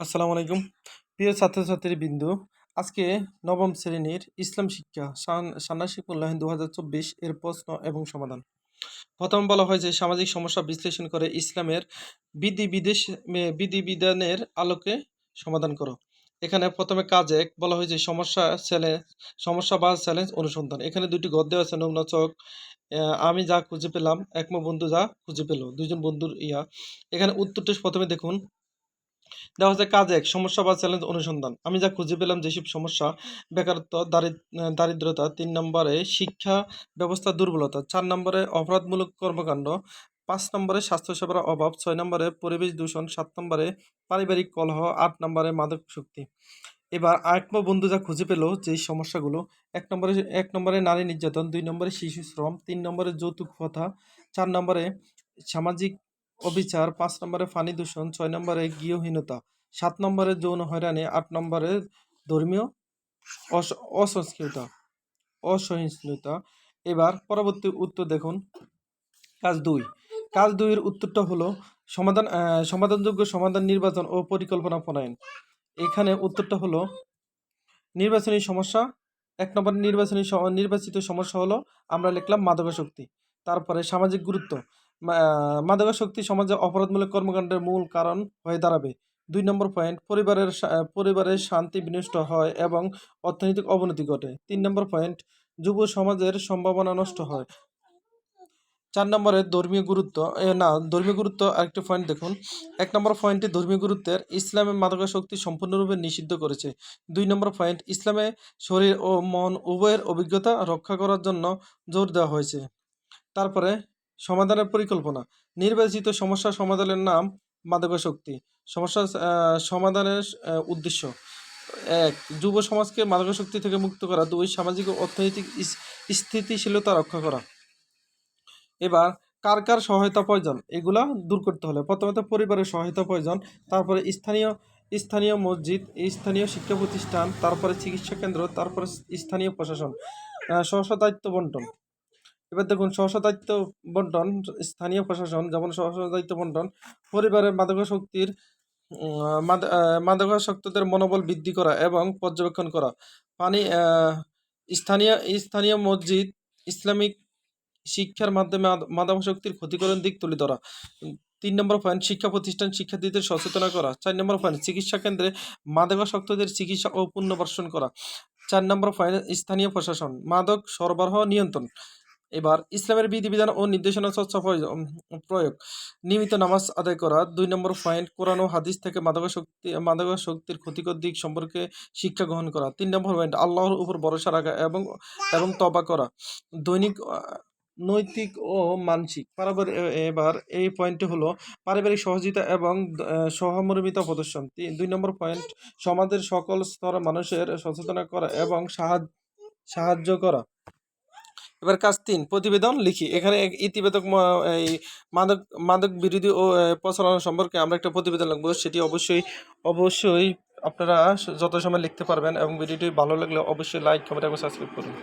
আসসালামু আলাইকুম। প্রিয় ছাত্রছাত্রী বিন্দু আজকে নবম শ্রেণির ইসলাম শিক্ষা ষান্মাসিক মূল্যায়ন দু হাজার চব্বিশ এর প্রশ্ন এবং সমাধান। প্রথম বলা হয় যে সামাজিক সমস্যা বিশ্লেষণ করে ইসলামের বিধি বিদেশ বিধিবিধানের আলোকে সমাধান করো। এখানে প্রথমে কাজ এক বলা হয় যে সমস্যা চ্যালেঞ্জ সমস্যা বা চ্যালেঞ্জ অনুসন্ধান। এখানে দুটি গদ্য আছে চোখ আহ, আমি যা খুঁজে পেলাম একম বন্ধু যা খুঁজে পেল দুইজন বন্ধুর ইয়া। এখানে উত্তরটি প্রথমে দেখুন। দেওয়া হচ্ছে কাজ এক সমস্যা বা চ্যালেঞ্জ অনুসন্ধান। আমি যা খুঁজে পেলাম যেসব সমস্যা, বেকারত্ব, দারিদ- দারিদ্রতা, তিন নম্বরে শিক্ষা ব্যবস্থা দুর্বলতা, চার নম্বরে অপরাধমূলক কর্মকাণ্ড, পাঁচ নম্বরে স্বাস্থ্যসেবার অভাব, ছয় নম্বরে পরিবেশ দূষণ, সাত নম্বরে পারিবারিক কলহ, আট নম্বরে মাদক শক্তি। এবার আত্ম বন্ধু যা খুঁজে পেল যে সমস্যাগুলো, এক নম্বরে এক নম্বরে নারী নির্যাতন, দুই নম্বরে শিশু শ্রম, তিন নম্বরে যৌতুক প্রথা, চার নম্বরে সামাজিক অবিচার, পাঁচ নম্বরে পানি দূষণ, ছয় নম্বরে গৃহহীনতা, সাত নম্বরে যৌন হয়রানি, আট নম্বরে ধর্মীয় অস- অসহিষ্ণুতা। এবার পরবর্তী উত্তর দেখুন। কাজ দুই। কাজ দুইয়ের উত্তরটা হলো সমাধান সমাধানযোগ্য সমাধান নির্বাচন ও পরিকল্পনা প্রণয়ন। এখানে উত্তরটা হলো নির্বাচনী সমস্যা। এক নম্বর নির্বাচনী নির্বাচিত সমস্যা হলো আমরা লিখলাম মাদকাসক্তি, তারপরে সামাজিক গুরুত্ব। মাদকাসক্তি সমাজে অপরাধমূলক কর্মকাণ্ডের মূল কারণ হয়ে দাঁড়াবে। দুই নম্বর পয়েন্ট পরিবারের পরিবারের শান্তি বিনষ্ট হয় এবং অর্থনৈতিক অবনতি ঘটে। তিন নম্বর পয়েন্ট যুব সমাজের সম্ভাবনা নষ্ট হয়। চার নম্বরে ধর্মীয় গুরুত্ব না, ধর্মীয় গুরুত্ব আরেকটি পয়েন্ট দেখুন। এক নম্বর পয়েন্টে ধর্মীয় গুরুত্বের ইসলামে মাদকাসক্তি সম্পূর্ণরূপে নিষিদ্ধ করেছে। দুই নম্বর পয়েন্ট ইসলামে শরীর ও মন উভয়ের অভিজ্ঞতা রক্ষা করার জন্য জোর দেওয়া হয়েছে। তারপরে সমাধানের পরিকল্পনা। নির্বাচিত সমস্যা সমাধানের নাম মাদকাসক্তি। সমস্যা সমাধানের উদ্দেশ্য। এক, যুব সমাজকে মাদকাসক্তি থেকে মুক্ত করা। দুই, সামাজিক ও অর্থনৈতিক স্থিতিশীলতা রক্ষা করা। এবার, কার কার সহায়তা প্রয়োজন? এগুলা দূর করতে হলে। প্রথমত, পরিবারের সহায়তা প্রয়োজন। তারপরে, স্থানীয় স্থানীয় মসজিদ, স্থানীয় শিক্ষা প্রতিষ্ঠান, তারপরে চিকিৎসা কেন্দ্র, তারপরে, স্থানীয় প্রশাসন। স্ব দায়িত্ব বন্টন। এবার দেখুন দায়িত্ব বন্টন, স্থানীয় প্রশাসন, যেমন দায়িত্ব বন্টন, পরিবারের মাদকাসক্তির মাদকাসক্তদের মনোবল বৃদ্ধি করা এবং পর্যবেক্ষণ করা। পানি স্থানীয় স্থানীয় মসজিদ, ইসলামিক শিক্ষার মাধ্যমে মাদ- মাদকাসক্তির ক্ষতিকরণ দিক তুলে ধরা। তিন নম্বর পয়েন্ট, শিক্ষা প্রতিষ্ঠান শিক্ষার্থীদের সচেতন করা। চার নম্বর পয়েন্ট, চিকিৎসা কেন্দ্রে মাদকাসক্তদের চিকিৎসা ও পুনর্বাসন করা। চার নম্বর পয়েন্ট, স্থানীয় প্রশাসন, মাদক সরবরাহ নিয়ন্ত্রণ। এবার ইসলামের বিধিবিধান ও নির্দেশনা প্রয়োগ। নিয়মিত নামাজ আদায় করা দুই নম্বর পয়েন্ট, কোরআন ও হাদিস থেকে মাদকাসক্তি, মাদকাসক্তির ক্ষতিকর দিক সম্পর্কে শিক্ষা গ্রহণ করা। তিন নম্বর পয়েন্ট, আল্লাহর উপর ভরসা রাখা এবং এবং তবা করা। দৈনিক নৈতিক ও মানসিক। পারিবারিক এবার এই পয়েন্টটি হলো পারিবারিক সহযোগিতা এবং সহমর্মিতা প্রদর্শন। দুই নম্বর পয়েন্ট, সমাজের সকল স্তরের মানুষের সচেতন করা এবং সাহায্য সাহায্য করা। এবার কাজ তিন, প্রতিবেদন লিখি। এখানে এক ইতিবাচক এই মাদক মাদক বিরোধী ও প্রচলনা সম্পর্কে আমরা একটা প্রতিবেদন লিখব। সেটি অবশ্যই অবশ্যই আপনারা যত সময় লিখতে পারবেন এবং ভিডিওটি ভালো লাগলে অবশ্যই লাইক কমেন্ট এবং সাবস্ক্রাইব করুন।